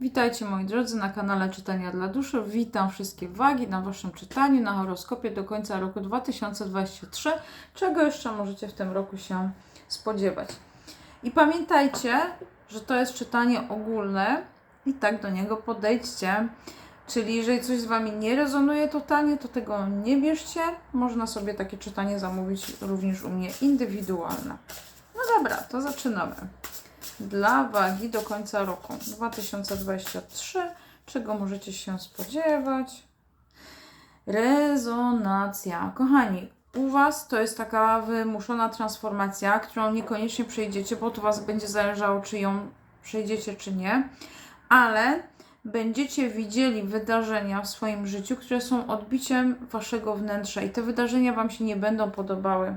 Witajcie moi drodzy na kanale Czytania dla Duszy. Witam wszystkie wagi na Waszym czytaniu, na horoskopie do końca roku 2023. Czego jeszcze możecie w tym roku się spodziewać? I pamiętajcie, że to jest czytanie ogólne i tak do niego podejdźcie. Czyli jeżeli coś z Wami nie rezonuje totalnie, to tego nie bierzcie. Można sobie takie czytanie zamówić również u mnie indywidualne. No dobra, to zaczynamy dla wagi do końca roku 2023. Czego możecie się spodziewać? Rezonacja. Kochani, u Was to jest taka wymuszona transformacja, którą niekoniecznie przejdziecie, bo to Was będzie zależało, czy ją przejdziecie, czy nie, ale będziecie widzieli wydarzenia w swoim życiu, które są odbiciem Waszego wnętrza i te wydarzenia Wam się nie będą podobały.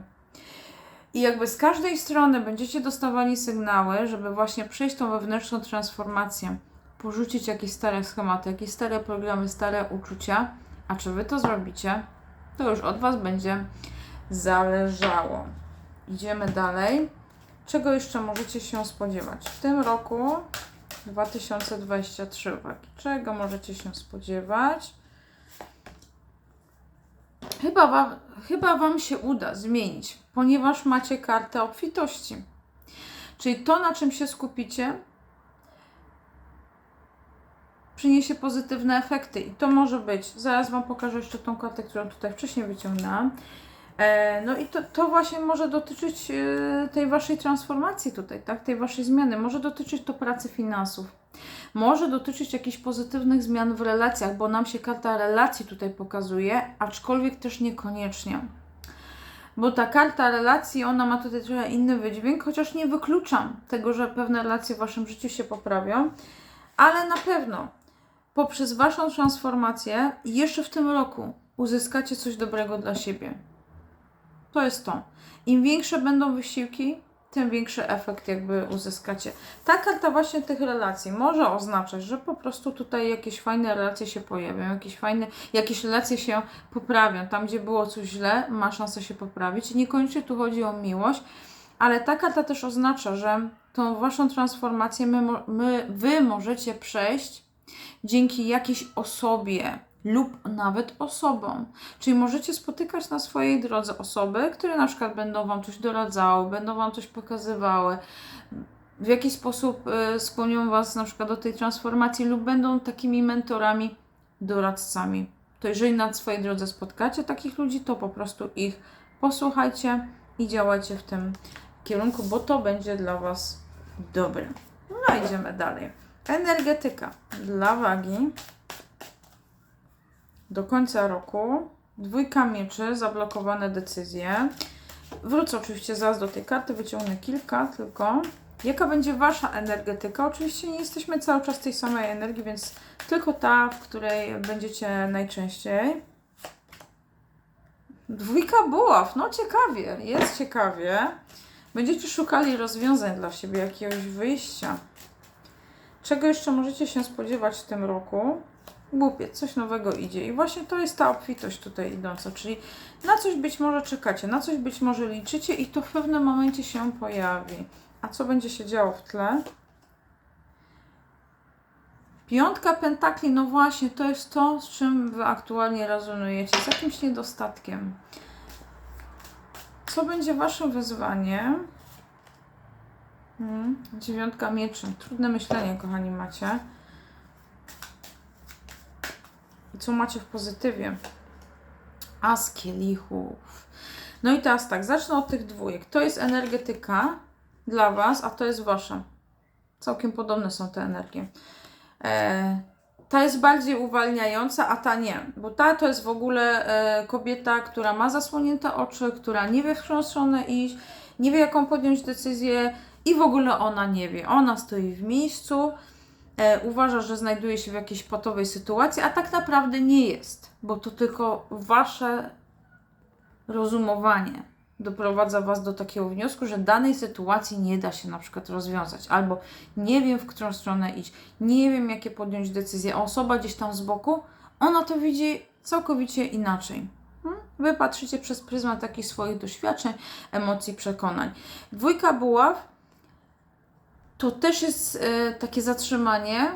I jakby z każdej strony będziecie dostawali sygnały, żeby właśnie przejść tą wewnętrzną transformację, porzucić jakieś stare schematy, jakieś stare programy, stare uczucia. A czy wy to zrobicie, to już od was będzie zależało. Idziemy dalej. Czego jeszcze możecie się spodziewać? W tym roku 2023 uwagi. Czego możecie się spodziewać? Chyba wam, chyba wam się uda zmienić, ponieważ macie kartę obfitości. Czyli to, na czym się skupicie, przyniesie pozytywne efekty. I to może być, zaraz Wam pokażę jeszcze tą kartę, którą tutaj wcześniej wyciągnęłam. E, no i to, to właśnie może dotyczyć e, tej Waszej transformacji tutaj, tak? Tej Waszej zmiany. Może dotyczyć to pracy finansów. Może dotyczyć jakichś pozytywnych zmian w relacjach, bo nam się karta relacji tutaj pokazuje, aczkolwiek też niekoniecznie. Bo ta karta relacji, ona ma tutaj trochę inny wydźwięk, chociaż nie wykluczam tego, że pewne relacje w Waszym życiu się poprawią, ale na pewno poprzez Waszą transformację jeszcze w tym roku uzyskacie coś dobrego dla siebie. To jest to. Im większe będą wysiłki, tym większy efekt jakby uzyskacie. Ta karta właśnie tych relacji może oznaczać, że po prostu tutaj jakieś fajne relacje się pojawią, jakieś fajne, jakieś relacje się poprawią. Tam, gdzie było coś źle, ma szansę się poprawić. Niekoniecznie tu chodzi o miłość, ale ta karta też oznacza, że tą waszą transformację my, my, wy możecie przejść dzięki jakiejś osobie lub nawet osobom. Czyli możecie spotykać na swojej drodze osoby, które na przykład będą wam coś doradzały, będą wam coś pokazywały, w jakiś sposób y, skłonią was na przykład do tej transformacji lub będą takimi mentorami, doradcami. To jeżeli na swojej drodze spotkacie takich ludzi, to po prostu ich posłuchajcie i działajcie w tym kierunku, bo to będzie dla was dobre. No idziemy dalej. Energetyka dla wagi do końca roku. Dwójka mieczy, zablokowane decyzje. Wrócę oczywiście zaraz do tej karty, wyciągnę kilka tylko. Jaka będzie Wasza energetyka? Oczywiście nie jesteśmy cały czas tej samej energii, więc tylko ta, w której będziecie najczęściej. Dwójka buław, no ciekawie, jest ciekawie. Będziecie szukali rozwiązań dla siebie, jakiegoś wyjścia. Czego jeszcze możecie się spodziewać w tym roku? Głupiec, coś nowego idzie. I właśnie to jest ta obfitość tutaj idąca, czyli na coś być może czekacie, na coś być może liczycie i to w pewnym momencie się pojawi. A co będzie się działo w tle? Piątka pentakli, no właśnie, to jest to, z czym Wy aktualnie rezonujecie, z jakimś niedostatkiem. Co będzie Waszym wyzwaniem? Hmm, dziewiątka mieczy. Trudne myślenie, kochani, macie. I co macie w pozytywie? As kielichów. No i teraz tak, zacznę od tych dwójek. To jest energetyka dla Was, a to jest Wasza. Całkiem podobne są te energie. E, ta jest bardziej uwalniająca, a ta nie. Bo ta to jest w ogóle e, kobieta, która ma zasłonięte oczy, która nie wie, w którą stronę iść, nie wie, jaką podjąć decyzję i w ogóle ona nie wie. Ona stoi w miejscu, uważa, że znajduje się w jakiejś patowej sytuacji, a tak naprawdę nie jest, bo to tylko wasze rozumowanie doprowadza Was do takiego wniosku, że danej sytuacji nie da się na przykład rozwiązać, albo nie wiem, w którą stronę iść, nie wiem, jakie podjąć decyzje, a osoba gdzieś tam z boku, ona to widzi całkowicie inaczej. Hmm? Wy patrzycie przez pryzmat takich swoich doświadczeń, emocji, przekonań. Dwójka buław to też jest e, takie zatrzymanie,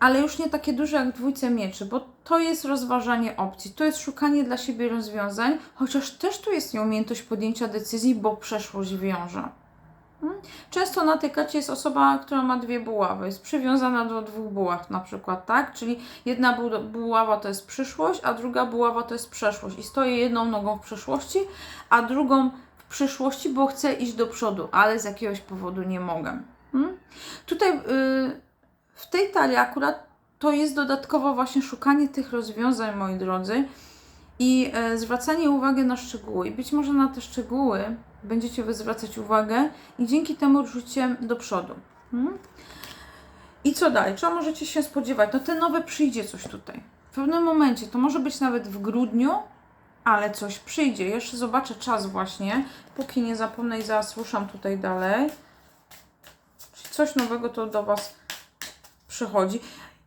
ale już nie takie duże jak dwójce mieczy, bo to jest rozważanie opcji, to jest szukanie dla siebie rozwiązań, chociaż też tu jest nieumiejętność podjęcia decyzji, bo przeszłość wiąże. Hmm? Często na tej karcie jest osoba, która ma dwie buławy, jest przywiązana do dwóch buław na przykład, tak? Czyli jedna bu- buława to jest przyszłość, a druga buława to jest przeszłość i stoi jedną nogą w przeszłości, a drugą w przyszłości, bo chcę iść do przodu, ale z jakiegoś powodu nie mogę. Hmm? Tutaj yy, w tej talii akurat to jest dodatkowo właśnie szukanie tych rozwiązań, moi drodzy, i e, zwracanie uwagi na szczegóły. I być może na te szczegóły będziecie wy zwracać uwagę i dzięki temu ruszycie do przodu. Hmm? I co dalej? Czego możecie się spodziewać? No te nowe przyjdzie coś tutaj. W pewnym momencie, to może być nawet w grudniu, ale coś przyjdzie. Jeszcze zobaczę czas właśnie, póki nie zapomnę i zaraz ruszam tutaj dalej. Coś nowego to do Was przychodzi.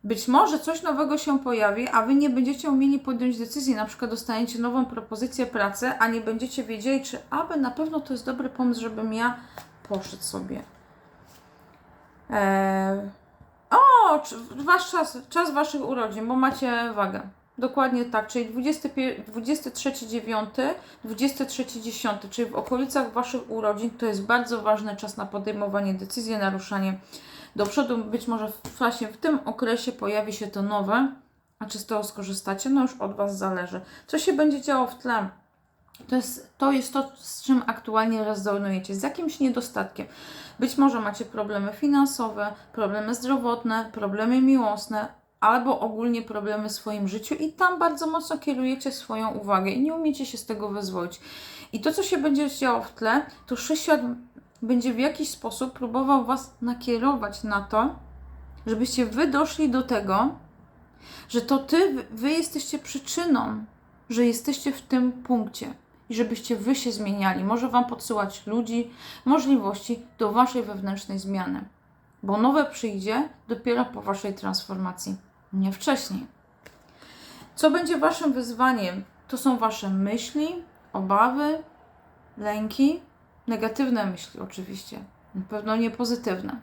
Być może coś nowego się pojawi, a Wy nie będziecie umieli podjąć decyzji, na przykład dostaniecie nową propozycję pracy, a nie będziecie wiedzieli, czy aby na pewno to jest dobry pomysł, żebym ja poszedł sobie. Eee... O, wasz czas, czas Waszych urodzin, bo macie wagę. Dokładnie tak, czyli 23.9, 23.10, czyli w okolicach Waszych urodzin to jest bardzo ważny czas na podejmowanie decyzji, naruszanie do przodu. Być może właśnie w tym okresie pojawi się to nowe, a czy z tego skorzystacie, no już od Was zależy. Co się będzie działo w tle? To jest, to jest to, z czym aktualnie rezonujecie, z jakimś niedostatkiem. Być może macie problemy finansowe, problemy zdrowotne, problemy miłosne, albo ogólnie problemy w swoim życiu i tam bardzo mocno kierujecie swoją uwagę i nie umiecie się z tego wyzwolić. I to, co się będzie działo w tle, to wszechświat będzie w jakiś sposób próbował Was nakierować na to, żebyście Wy doszli do tego, że to Ty, Wy jesteście przyczyną, że jesteście w tym punkcie i żebyście Wy się zmieniali. Może Wam podsyłać ludzi, możliwości do Waszej wewnętrznej zmiany, bo nowe przyjdzie dopiero po Waszej transformacji, nie wcześniej. Co będzie Waszym wyzwaniem? To są Wasze myśli, obawy, lęki, negatywne myśli oczywiście, na pewno nie pozytywne.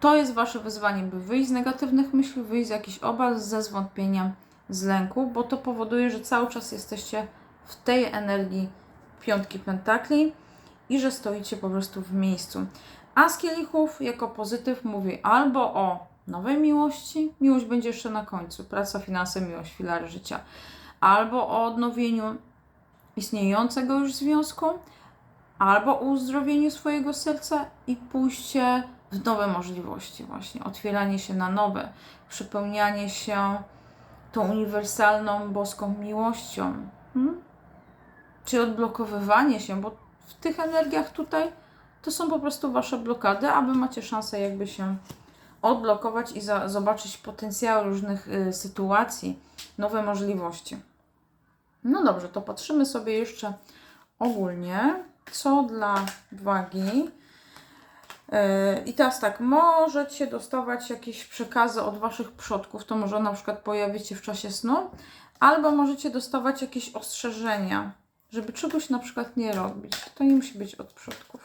To jest Wasze wyzwanie, by wyjść z negatywnych myśli, wyjść z jakichś obaw, ze zwątpienia, z lęku, bo to powoduje, że cały czas jesteście w tej energii piątki pentakli i że stoicie po prostu w miejscu. A z kielichów jako pozytyw mówi albo o nowej miłości, miłość będzie jeszcze na końcu, praca, finanse, miłość, filary życia, albo o odnowieniu istniejącego już związku, albo o uzdrowieniu swojego serca i pójście w nowe możliwości, właśnie otwieranie się na nowe, przypełnianie się tą uniwersalną boską miłością. Hmm? Czy odblokowywanie się, bo w tych energiach tutaj to są po prostu Wasze blokady, a Wy macie szansę jakby się odblokować i zobaczyć potencjał różnych y, sytuacji, nowe możliwości. No dobrze, to patrzymy sobie jeszcze ogólnie, co dla wagi. Yy, I teraz tak, możecie dostawać jakieś przekazy od Waszych przodków, to może na przykład pojawić się w czasie snu, albo możecie dostawać jakieś ostrzeżenia, żeby czegoś na przykład nie robić. To nie musi być od przodków.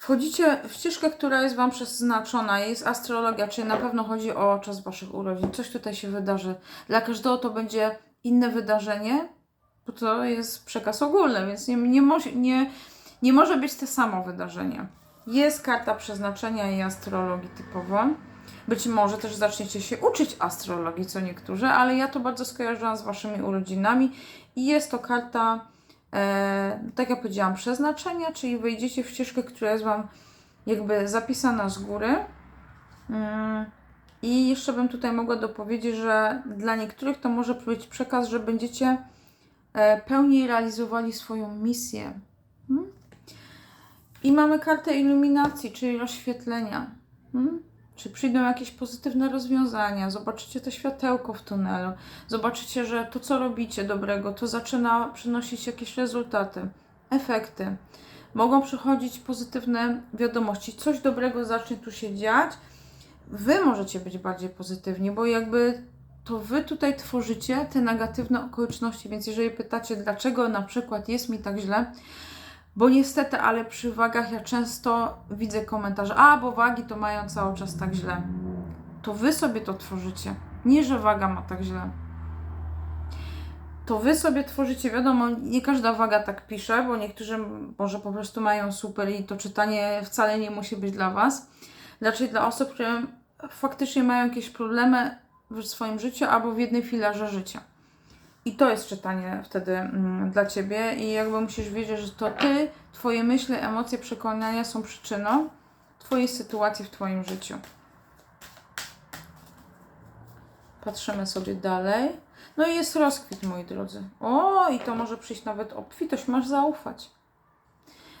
Wchodzicie w ścieżkę, która jest Wam przeznaczona, jest astrologia, czyli na pewno chodzi o czas Waszych urodzin. Coś tutaj się wydarzy. Dla każdego to będzie inne wydarzenie, bo to jest przekaz ogólny, więc nie, nie, nie, nie może być to samo wydarzenie. Jest karta przeznaczenia i astrologii typowo. Być może też zaczniecie się uczyć astrologii, co niektórzy, ale ja to bardzo skojarzyłam z Waszymi urodzinami i jest to karta, tak jak powiedziałam, przeznaczenia, czyli wejdziecie w ścieżkę, która jest Wam jakby zapisana z góry. Mm. I jeszcze bym tutaj mogła dopowiedzieć, że dla niektórych to może być przekaz, że będziecie e, pełniej realizowali swoją misję. Hmm? I mamy kartę iluminacji, czyli rozświetlenia. Czy przyjdą jakieś pozytywne rozwiązania, zobaczycie to światełko w tunelu, zobaczycie, że to, co robicie dobrego, to zaczyna przynosić jakieś rezultaty, efekty. Mogą przychodzić pozytywne wiadomości, coś dobrego zacznie tu się dziać. Wy możecie być bardziej pozytywni, bo jakby to wy tutaj tworzycie te negatywne okoliczności, więc jeżeli pytacie, dlaczego na przykład jest mi tak źle, Bo niestety, ale przy wagach ja często widzę komentarze, a bo wagi to mają cały czas tak źle. To wy sobie to tworzycie. Nie, że waga ma tak źle. To wy sobie tworzycie, wiadomo, nie każda waga tak pisze, bo niektórzy może po prostu mają super i to czytanie wcale nie musi być dla was. Raczej dla osób, które faktycznie mają jakieś problemy w swoim życiu albo w jednej filarze życia. I to jest czytanie wtedy mm, dla ciebie, i jakby musisz wiedzieć, że to ty, twoje myśli, emocje, przekonania są przyczyną twojej sytuacji w twoim życiu. Patrzymy sobie dalej. No i jest rozkwit, moi drodzy. O, i to może przyjść nawet obfitość, masz zaufać.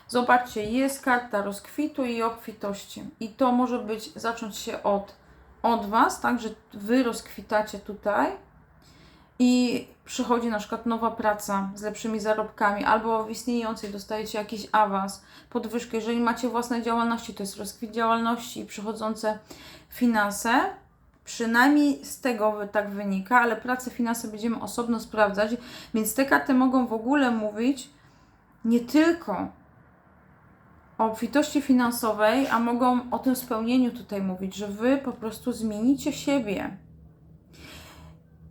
Zobaczcie, jest karta rozkwitu i obfitości. I to może być, zacząć się od, od Was, tak, że Wy rozkwitacie tutaj i przychodzi na przykład nowa praca z lepszymi zarobkami, albo w istniejącej dostajecie jakiś awans, podwyżkę. Jeżeli macie własne działalności, to jest rozkwit działalności i przychodzące finanse. Przynajmniej z tego tak wynika, ale pracę, finanse będziemy osobno sprawdzać, więc te karty mogą w ogóle mówić nie tylko o obfitości finansowej, a mogą o tym spełnieniu tutaj mówić, że wy po prostu zmienicie siebie.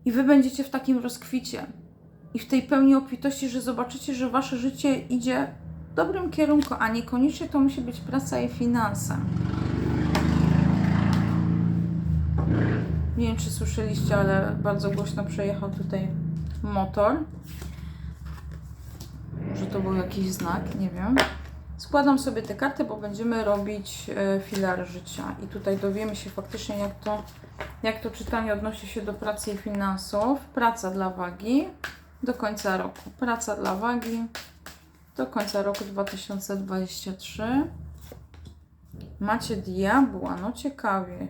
I wy będziecie w takim rozkwicie i w tej pełni obfitości, że zobaczycie, że wasze życie idzie w dobrym kierunku, a niekoniecznie to musi być praca i finanse. Nie wiem, czy słyszeliście, ale bardzo głośno przejechał tutaj motor. Może to był jakiś znak, nie wiem. Składam sobie te karty, bo będziemy robić e, filary życia. I tutaj dowiemy się faktycznie, jak to, jak to czytanie odnosi się do pracy i finansów. Praca dla wagi do końca roku. Praca dla wagi do końca roku 2023. Macie diabła, no ciekawie.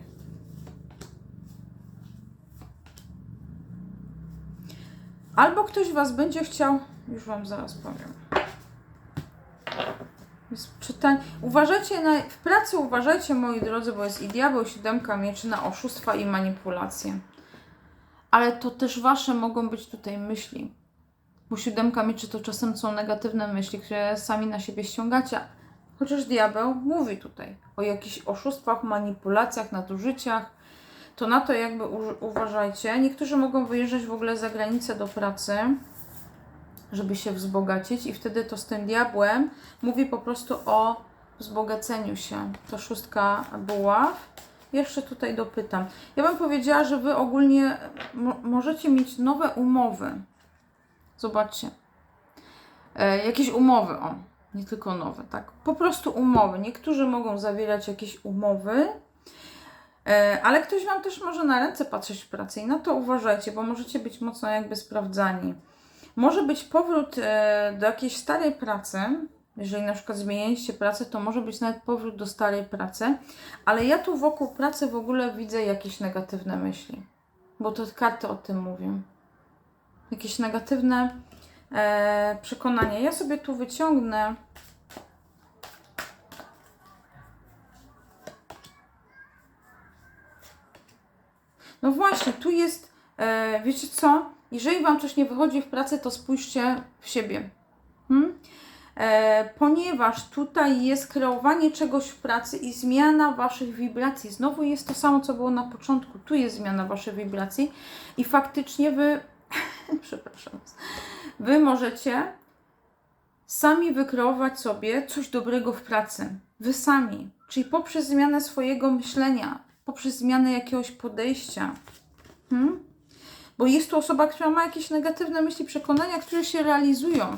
Albo ktoś Was będzie chciał, już Wam zaraz powiem. Jest czytań. Uważajcie na, w pracy uważajcie moi drodzy, bo jest i diabeł, siódemka mieczy na oszustwa i manipulacje. Ale to też Wasze mogą być tutaj myśli. Bo siódemka mieczy to czasem są negatywne myśli, które sami na siebie ściągacie. Chociaż diabeł mówi tutaj o jakichś oszustwach, manipulacjach, nadużyciach. To na to jakby uważajcie. Niektórzy mogą wyjeżdżać w ogóle za granicę do pracy, żeby się wzbogacić i wtedy to z tym diabłem mówi po prostu o wzbogaceniu się. To szóstka buław. Jeszcze tutaj dopytam. Ja bym powiedziała, że Wy ogólnie mo- możecie mieć nowe umowy. Zobaczcie. E, jakieś umowy, o. Nie tylko nowe, tak. Po prostu umowy. Niektórzy mogą zawierać jakieś umowy, E, Ale ktoś Wam też może na ręce patrzeć w pracy i na to uważajcie, bo możecie być mocno jakby sprawdzani. Może być powrót e, do jakiejś starej pracy, jeżeli na przykład zmieniliście pracę, to może być nawet powrót do starej pracy, ale ja tu wokół pracy w ogóle widzę jakieś negatywne myśli, bo to karty o tym mówią. Jakieś negatywne e, przekonania. Ja sobie tu wyciągnę No właśnie, tu jest, e, wiecie co? Jeżeli Wam coś nie wychodzi w pracy, to spójrzcie w siebie. Hmm? E, ponieważ tutaj jest kreowanie czegoś w pracy i zmiana Waszych wibracji. Znowu jest to samo, co było na początku. Tu jest zmiana Waszych wibracji i faktycznie Wy, przepraszam, Wy możecie sami wykreować sobie coś dobrego w pracy. Wy sami. Czyli poprzez zmianę swojego myślenia, poprzez zmianę jakiegoś podejścia. Hmm? Bo jest tu osoba, która ma jakieś negatywne myśli, przekonania, które się realizują.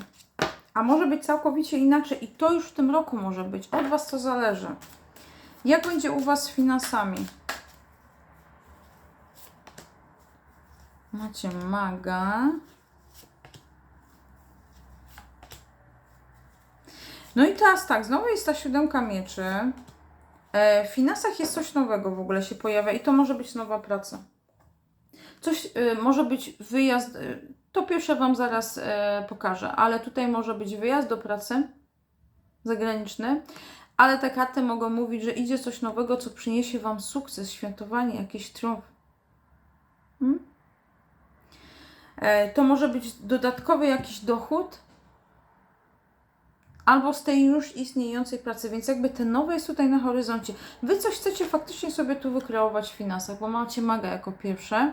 A może być całkowicie inaczej i to już w tym roku może być. Od Was to zależy. Jak będzie u Was z finansami? Macie maga. No i teraz tak, znowu jest ta siódemka mieczy. E, W finansach jest coś nowego w ogóle się pojawia i to może być nowa praca. Coś y, może być wyjazd, y, to pierwsze Wam zaraz e, pokażę, ale tutaj może być wyjazd do pracy zagraniczny, ale te karty mogą mówić, że idzie coś nowego, co przyniesie Wam sukces, świętowanie, jakiś triumf. Hmm? E, To może być dodatkowy jakiś dochód, albo z tej już istniejącej pracy, więc jakby te nowe jest tutaj na horyzoncie. Wy coś chcecie faktycznie sobie tu wykreować w finansach, bo macie maga jako pierwsze.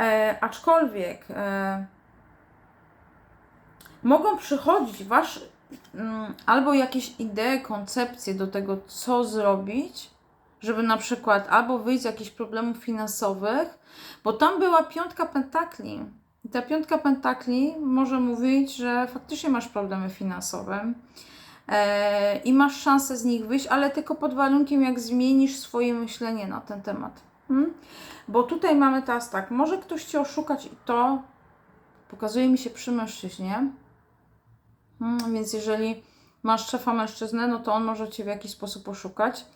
E, aczkolwiek e, mogą przychodzić wasz mm, albo jakieś idee, koncepcje do tego, co zrobić, żeby na przykład albo wyjść z jakichś problemów finansowych, bo tam była piątka pentakli. I ta piątka pentakli może mówić, że faktycznie masz problemy finansowe e, i masz szansę z nich wyjść, ale tylko pod warunkiem, jak zmienisz swoje myślenie na ten temat. Hmm? Bo tutaj mamy teraz tak, może ktoś Cię oszukać i to pokazuje mi się przy mężczyźnie, hmm, więc jeżeli masz szefa mężczyznę, no to on może Cię w jakiś sposób oszukać.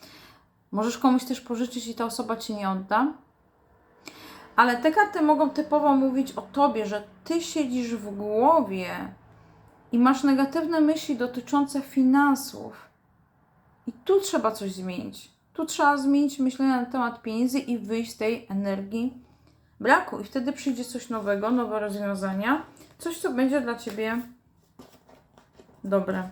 Możesz komuś też pożyczyć i ta osoba Ci nie odda. Ale te karty mogą typowo mówić o Tobie, że Ty siedzisz w głowie i masz negatywne myśli dotyczące finansów. I tu trzeba coś zmienić. Tu trzeba zmienić myślenie na temat pieniędzy i wyjść z tej energii braku. I wtedy przyjdzie coś nowego, nowe rozwiązania. Coś, co będzie dla Ciebie dobre.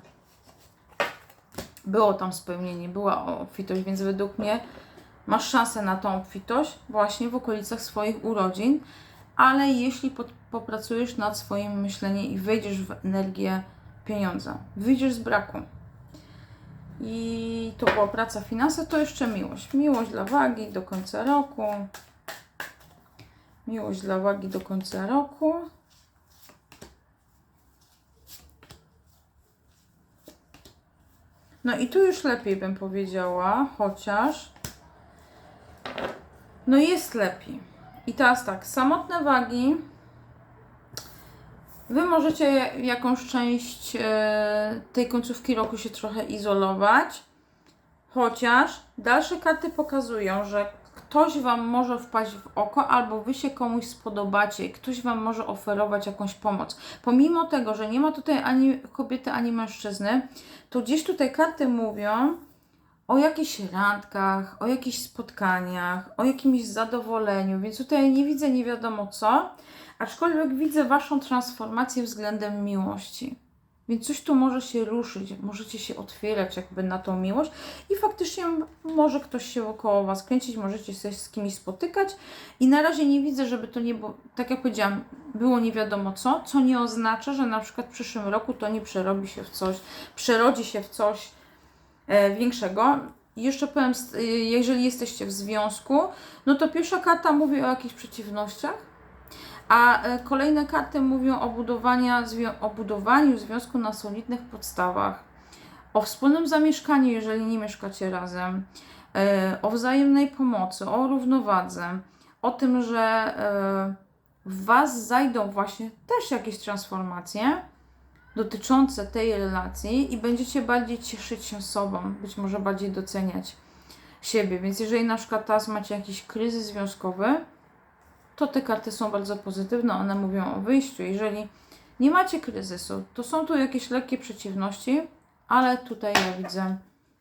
Było tam spełnienie, była obfitość, więc według mnie masz szansę na tą obfitość właśnie w okolicach swoich urodzin, ale jeśli pod, popracujesz nad swoim myśleniem i wejdziesz w energię pieniądza, wyjdziesz z braku. I to była praca finanse, to jeszcze miłość. Miłość dla wagi do końca roku. Miłość dla wagi do końca roku. No i tu już lepiej bym powiedziała, chociaż no jest lepiej. I teraz tak, samotne wagi. Wy możecie jakąś część e, tej końcówki roku się trochę izolować, chociaż dalsze karty pokazują, że ktoś Wam może wpaść w oko, albo Wy się komuś spodobacie, ktoś Wam może oferować jakąś pomoc. Pomimo tego, że nie ma tutaj ani kobiety, ani mężczyzny, to gdzieś tutaj karty mówią o jakichś randkach, o jakichś spotkaniach, o jakimś zadowoleniu, więc tutaj nie widzę nie wiadomo co, aczkolwiek widzę Waszą transformację względem miłości. Więc coś tu może się ruszyć, możecie się otwierać jakby na tą miłość i faktycznie może ktoś się wokoło Was kręcić, możecie się z kimś spotykać i na razie nie widzę, żeby to nie było, tak jak powiedziałam, było nie wiadomo co, co nie oznacza, że na przykład w przyszłym roku to nie przerobi się w coś, przerodzi się w coś e, większego. Jeszcze powiem, y, jeżeli jesteście w związku, no to pierwsza karta mówi o jakichś przeciwnościach, a e, kolejne karty mówią o, budowania, o budowaniu związku na solidnych podstawach, o wspólnym zamieszkaniu, jeżeli nie mieszkacie razem, e, o wzajemnej pomocy, o równowadze, o tym, że e, w Was zajdą właśnie też jakieś transformacje dotyczące tej relacji i będziecie bardziej cieszyć się sobą, być może bardziej doceniać siebie. Więc jeżeli na przykład teraz macie jakiś kryzys związkowy, to te karty są bardzo pozytywne, one mówią o wyjściu. Jeżeli nie macie kryzysu, to są tu jakieś lekkie przeciwności, ale tutaj ja widzę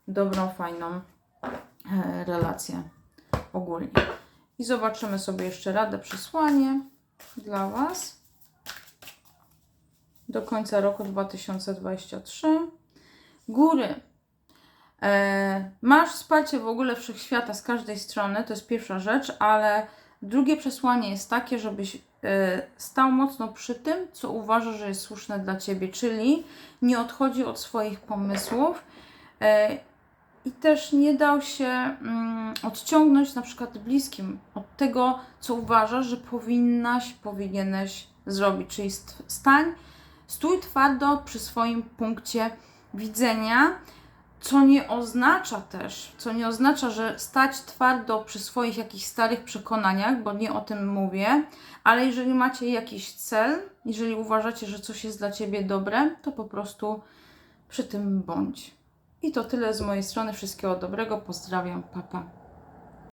dobrą, fajną e, relację ogólnie. I zobaczymy sobie jeszcze radę przesłanie dla Was do końca roku 2023. Góry. E, masz wsparcie w ogóle wszechświata z każdej strony, to jest pierwsza rzecz, ale drugie przesłanie jest takie, żebyś e, stał mocno przy tym, co uważasz, że jest słuszne dla ciebie, czyli nie odchodzi od swoich pomysłów e, i też nie dał się mm, odciągnąć na przykład bliskim od tego, co uważasz, że powinnaś, powinieneś zrobić, czyli st- stań, stój twardo przy swoim punkcie widzenia, co nie oznacza też, co nie oznacza, że stać twardo przy swoich jakichś starych przekonaniach, bo nie o tym mówię, ale jeżeli macie jakiś cel, jeżeli uważacie, że coś jest dla Ciebie dobre, to po prostu przy tym bądź. I to tyle z mojej strony. Wszystkiego dobrego. Pozdrawiam. Papa. Pa.